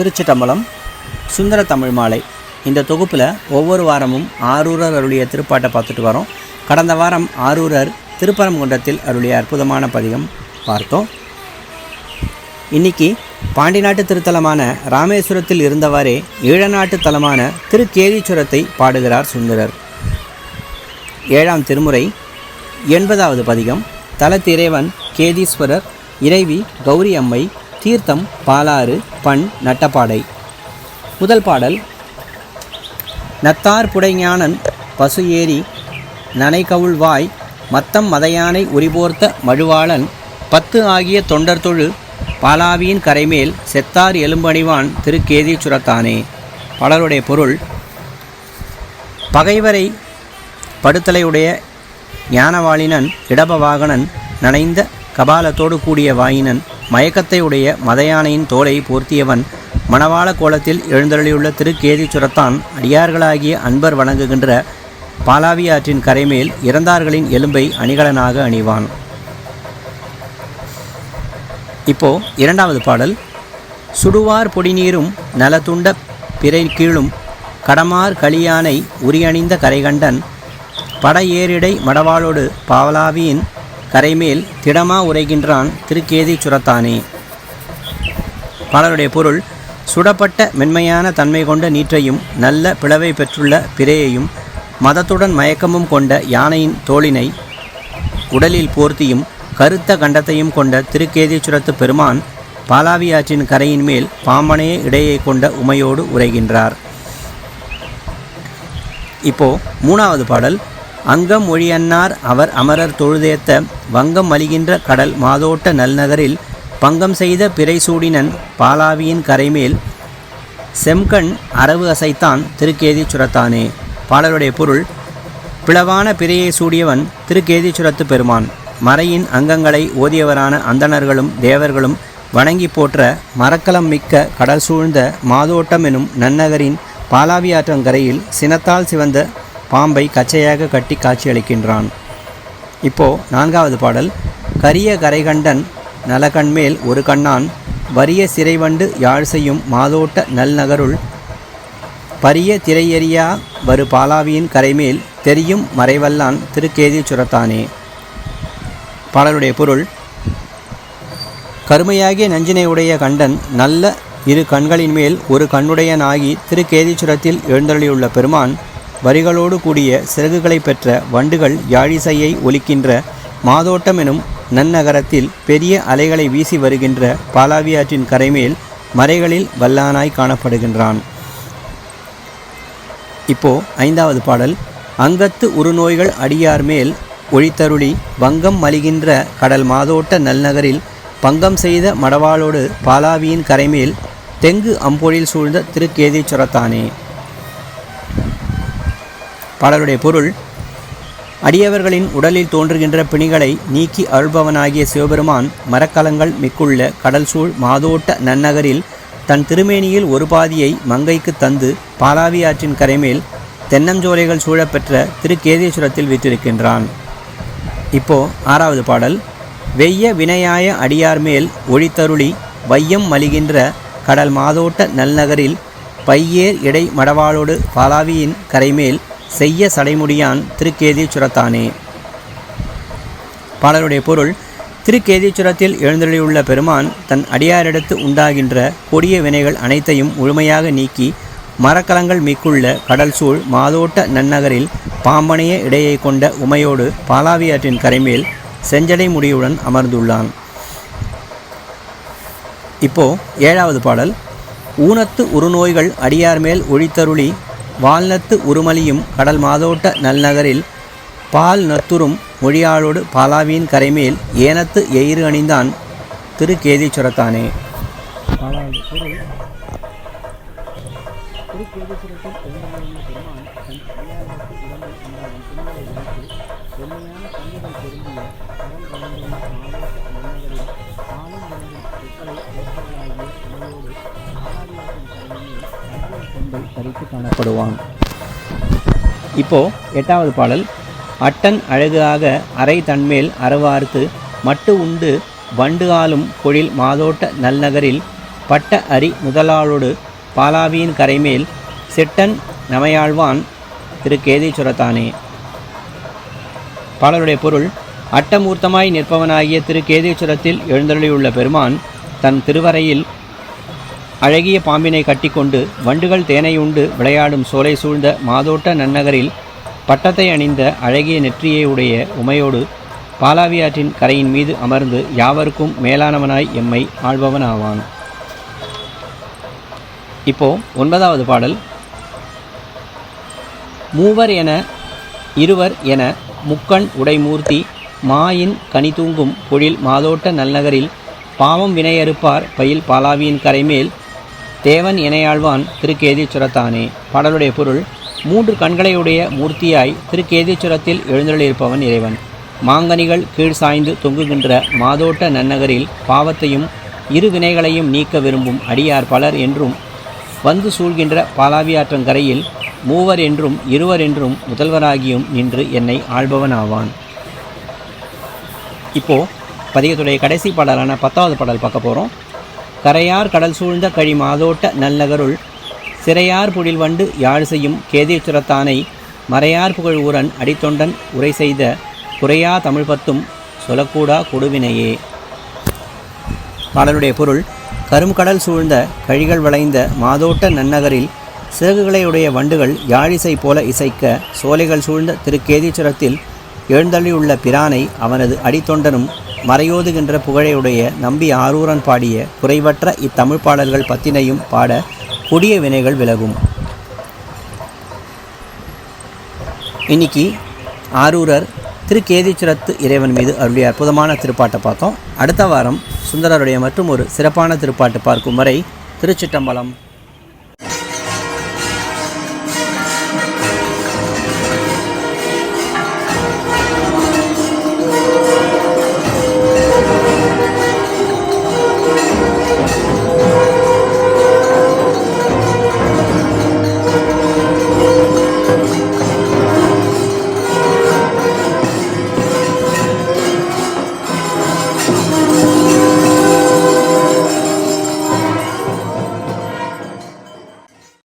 திருச்சிட்டம்பலம் சுந்தர தமிழ் மாலை. இந்த தொகுப்பில் ஒவ்வொரு வாரமும் ஆரூரர் அருளிய திருப்பாட்டை பார்த்துட்டு வரோம். கடந்த வாரம் ஆரூரர் திருப்பரங்குன்றத்தில் அருளிய அற்புதமான பதிகம் பார்த்தோம். இன்னைக்கு பாண்டி நாட்டு திருத்தலமான ராமேஸ்வரத்தில் இருந்தவாறே ஈழநாட்டு தலமான திருக்கேதீச்சுரத்தை பாடுகிறார் சுந்தரர். ஏழாம் திருமுறை எண்பதாவது பதிகம் தலத்திறைவன் கேதீஸ்வரர் இறைவி கௌரி அம்மை தீர்த்தம் பாலாறு பண் நட்டப்பாடை. முதல் பாடல் நத்தார் புடைஞானன் பசு ஏறி நனைகவுள்வாய் மத்தம் மதையானை உரிபோர்த்த மழுவாளன் பத்து ஆகிய தொண்டர் தொழு பாலாவியின் கரைமேல் செத்தார் எலும்பணிவான் திருக்கேதீச்சுரத்தானே பலருடைய பொருள் பகைவரை படுத்தலையுடைய ஞானவாளினன் இடபவாகனன் நனைந்த கபாலத்தோடு கூடிய வாயினன் மயக்கத்தை உடைய மதையானையின் தோலை போர்த்தியவன் மணவாள கோலத்தில் எழுந்தருளியுள்ள திருக்கேதீச்சுரத்தான் அடியார்களாகிய அன்பர் வணங்குகின்ற பாலாவி ஆற்றின் கரைமேல் இறந்தார்களின் எலும்பை அணிகலனாக அணிவான். இப்போ இரண்டாவது பாடல். சுடுவார் பொடிநீரும் நலதுண்ட பிறை கீழும் கடமார் களியானை உரியணிந்த கரைகண்டன் படையேறிடை மடவாளோடு பாவலாவியின் கரைமேல் திடமா உரைகின்றான் திருக்கேதி சுரத்தானே. பாடலுடைய பொருள் சுடப்பட்ட மென்மையான தன்மை கொண்ட நீற்றையும் நல்ல பிளவை பெற்றுள்ள பிறையையும் மதத்துடன் மயக்கமும் கொண்ட யானையின் தோளினை உடலில் போர்த்தியும் கருத்த கண்டத்தையும் கொண்ட திருக்கேதீச்சுரத்து பெருமான் பாலாவியாற்றின் கரையின் மேல் பாம்பனையே இடையே கொண்ட உமையோடு உரைகின்றார். இப்போ மூணாவது பாடல். அங்கம் ஒழியன்னார் அவர் அமரர் தொழுதேத்த வங்கம் மலிகின்ற கடல் மாதோட்ட நல்நகரில் பங்கம் செய்த பிறை சூடினன் பாலாவியின் கரைமேல் செம்கண் அரவு அசைத்தான் திருக்கேதி சுரத்தானே. பாடலுடைய பொருள் பிளவான பிறையை சூடியவன் திருக்கேதீச்சுரத்து பெருமான். மறையின் அங்கங்களை ஓதியவரான அந்தணர்களும் தேவர்களும் வணங்கி போற்ற மரக்கலம் மிக்க கடல் சூழ்ந்த மாதோட்டம் எனும் நன்னகரின் பாலாவியாற்றங்கரையில் சினத்தால் சிவந்த பாம்பை கச்சையாக கட்டி காட்சியளிக்கின்றான். இப்போ நான்காவது பாடல். கரிய கரைகண்டன் நலகண்மேல் ஒரு கண்ணான் வறிய சிறைவண்டு யாழ் செய்யும் மாதோட்ட நல்நகருள் பரிய திரையெறியா வரு பாலாவியின் கரைமேல் தெரியும் மறைவல்லான் திருக்கேதி சுரத்தானே. பாடலுடைய பொருள். கருமையாகிய நஞ்சினை உடைய கண்டன் நல்ல இரு கண்களின் மேல் ஒரு கண்ணுடையனாகி திருக்கேதீச்சுரத்தில் எழுந்தருளியுள்ள பெருமான் வரிகளோடு கூடிய சிறகுகளை பெற்ற வண்டுகள் யாழிசையை ஒலிக்கின்ற மாதோட்டம் எனும் நன்னகரத்தில் பெரிய அலைகளை வீசி வருகின்ற பாலாவியாற்றின் கரைமேல் மறைகளில் வல்லானாய் காணப்படுகின்றான். இப்போ ஐந்தாவது பாடல். அங்கத்து உருநோய்கள் அடியார் மேல் ஒழித்தருளி வங்கம் மலிகின்ற கடல் மாதோட்ட நல்நகரில் பங்கம் செய்த மடவாளோடு பாலாவியின் கரைமேல் தெங்கு அம்பொழில் சூழ்ந்த திருக்கேதீச்சுரத்தானே பாடலுடைய பொருள் அடியவர்களின் உடலில் தோன்றுகின்ற பிணிகளை நீக்கி அருள்பவனாகிய சிவபெருமான் மரக்கலங்கள் மிக்குள்ள கடல் சூழ் மாதோட்ட நன்னகரில் தன் திருமேனியில் ஒரு பாதியை மங்கைக்கு தந்து பாலாவி ஆற்றின் கரைமேல் தென்னஞ்சோலைகள் சூழப்பெற்ற திருக்கேதேஸ்வரத்தில் விற்றிருக்கின்றான் இப்போ ஆறாவது பாடல். வெய்ய வினையாய அடியார் மேல் ஒழித்தருளி வையம் மலிகின்ற கடல் மாதோட்ட நல்நகரில் பையேர் இடை மடவாளோடு பாலாவியின் கரைமேல் செய்ய சடைமுடியான் திருக்கேதீச்சுரத்தானே பாடலுடைய பொருள் திருக்கேதீச்சுரத்தில் எழுந்தருளியுள்ள பெருமான் தன் அடியாரிடத்து உண்டாகின்ற கொடிய வினைகள் அனைத்தையும் முழுமையாக நீக்கி மரக்கலங்கள் மிக்குள்ள கடல் சூழ் மாதோட்ட நன்னகரில் பாம்பனைய இடையை கொண்ட உமையோடு பாலாவியாற்றின் கரைமேல் செஞ்சடை முடியுடன் அமர்ந்துள்ளான். இப்போ ஏழாவது பாடல் ஊனத்து உருநோய்கள் அடியார் மேல் ஒழித்தருளி வால்நத்து உருமலியும் கடல் மாதோட்ட நல்நகரில் பால் நத்துரும் மொழியாளோடு பாலாவியின் கரைமேல் ஏனத்து எயிறு அணிந்தான் திருக்கேதீச்சுரத்தானே தரித்து காணப்படுவான். இப்போ எட்டாவது பாடல். அட்டன் அழகாக அரை தன்மேல் அறவார்த்து மட்டு உண்டு வண்டு ஆளும் பொழில் மாதோட்ட நல்நகரில் பட்ட அரி முதலாளோடு பாலாவியின் கரைமேல் செட்டன் நமையாழ்வான் திரு கேதீச்சுரத்தானே பாடலுடைய பொருள் அட்டமூர்த்தமாய் நிற்பவனாகிய திரு கேதீச்சுரத்தில் எழுந்தருளியுள்ள பெருமான் தன் திருவரையில் அழகிய பாம்பினை கட்டிக்கொண்டு வண்டுகள் தேனை உண்டு விளையாடும் சோலை சூழ்ந்த மாதோட்ட நன்னகரில் பட்டத்தை அணிந்த அழகிய நெற்றியை உடைய உமையோடு பாலாவியாற்றின் கரையின் மீது அமர்ந்து யாவருக்கும் மேலானவனாய் எம்மை ஆள்பவனாவான். இப்போ ஒன்பதாவது பாடல். மூவர் என இருவர் என முக்கண் உடைமூர்த்தி மாயின் கனி தூங்கும் பொழில் மாதோட்ட நல்நகரில் பாவம் வினையறுப்பார் பயில் பாலாவியின் கரைமேல் தேவன் இணையாழ்வான் திருக்கேதீச்சுரத்தானே பாடலுடைய பொருள் மூன்று கண்களையுடைய மூர்த்தியாய் திருக்கேதீச்சுரத்தில் எழுந்தருளியிருப்பவன் இறைவன். மாங்கனிகள் கீழ் சாய்ந்து தொங்குகின்ற மாதோட்ட நன்னகரில் பாவத்தையும் இரு வினைகளையும் நீக்க விரும்பும் அடியார் பலர் என்றும் வந்து சூழ்கின்ற பாலாவியாற்றங்கரையில் மூவர் என்றும் இருவர் என்றும் முதல்வராகியும் நின்று என்னை ஆள்பவன் ஆவான் இப்போ பதிகத்துடைய கடைசி பாடலான பத்தாவது பாடல் பார்க்க போகிறோம் கரையார் கடல் சூழ்ந்த கழி மாதோட்ட நல்லகருள் சிறையார் புழில் வண்டு யாழ் செய்யும் கேதீச்சுரத்தானை மறையார் புகழ் ஊரன் அடித்தொண்டன் உரை செய்த குறையா தமிழ் பத்தும் சொல்லக்கூடா கொடுவினையே. பாடலுடைய பொருள் கரும்கடல் சூழ்ந்த கழிகள் வளைந்த மாதோட்ட நன்னகரில் சிறகுகளையுடைய வண்டுகள் யாழிசை போல இசைக்க சோலைகள் சூழ்ந்த திருக்கேதீச்சுரத்தில் எழுந்தள்ளியுள்ள பிரானை அவனது அடித்தொண்டனும் மறையோதுகின்ற புகழையுடைய நம்பி ஆரூரன் பாடிய குறைவற்ற இத்தமிழ் பாடல்கள் பத்தினையும் பாட கொடிய வினைகள் விலகும். இன்னைக்கு ஆரூரர் திருக்கேதீச்சுரத்து இறைவன் மீது அருளிய அற்புதமான திருப்பாட்டை பார்த்தோம். அடுத்த வாரம் சுந்தரருடைய மற்றும் ஒரு சிறப்பான திருப்பாட்டு பார்க்கும் வரை திருச்சிட்டம்பலம்.